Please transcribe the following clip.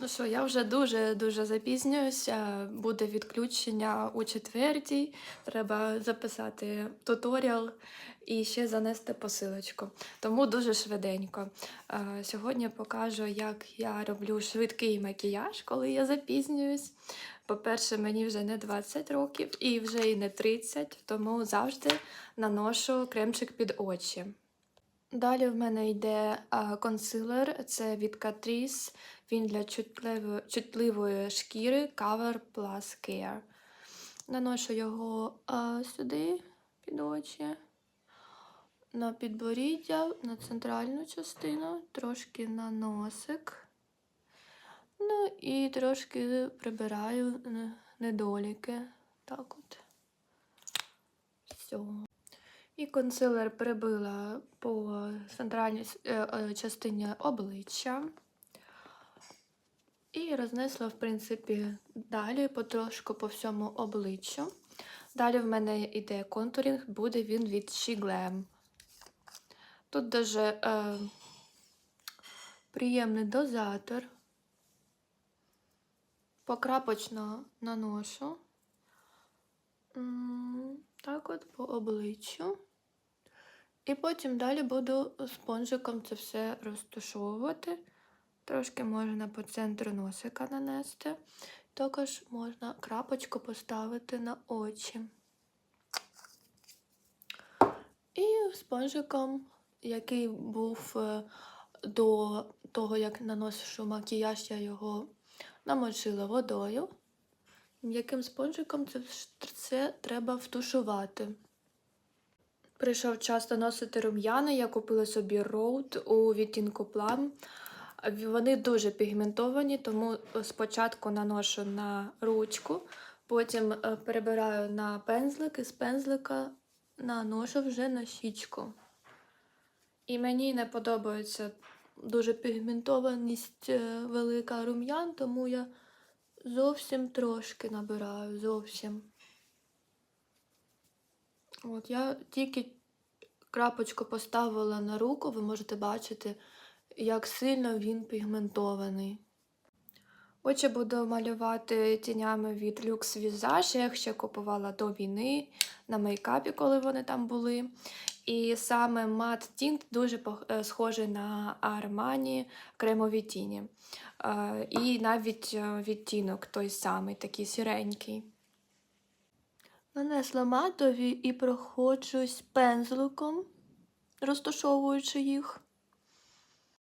Ну що, я вже дуже-дуже запізнююся. Буде відключення у четвертій. Треба записати туторіал і ще занести посилочку. Тому дуже швиденько. Е, Сьогодні покажу, як я роблю швидкий макіяж, коли я запізнююсь. По-перше, мені вже не 20 років і вже і не 30, тому завжди наношу кремчик під очі. Далі в мене йде а, консилер, це від Catrice. Він для чутливої, чутливої шкіри Cover Plus Care. Наношу його а, сюди під очі, на підборіддя, на центральну частину, трошки на носик. Ну і трошки прибираю недоліки. Так от. Все. І консилер прибила по центральній е, е, частині обличчя. І рознесла, в принципі, далі потрошку по всьому обличчю. Далі в мене йде контурінг, буде він від She Glam. Тут дуже е, приємний дозатор. Покрапочно наношу. Так от по обличчю. І потім далі буду спонжиком це все розташовувати. Трошки можна по центру носика нанести. Також можна крапочку поставити на очі. І спонжиком, який був е, до того, як наношу макіяж, я його намочила водою. М'яким спонжиком це все треба втушувати. Прийшов час наносити рум'яна. Я купила собі роуд у відтінку плам. Вони дуже пігментовані, тому спочатку наношу на ручку, потім е, перебираю на пензлик і з пензлика наношу вже на щічку. І мені не подобається дуже пігментованість е, велика рум'ян, тому я зовсім трошки набираю, зовсім. От я тільки крапочку поставила на руку, ви можете бачити, як сильно він пігментований. Очі буду малювати тінями від Lux Visage, я їх ще купувала до війни на мейкапі, коли вони там були. І саме мат тінт дуже е, схожий на Armani кремові тіні. Е, І навіть е, відтінок той самий, такий сіренький. Нанесла матові і проходжусь пензликом, розташовуючи їх.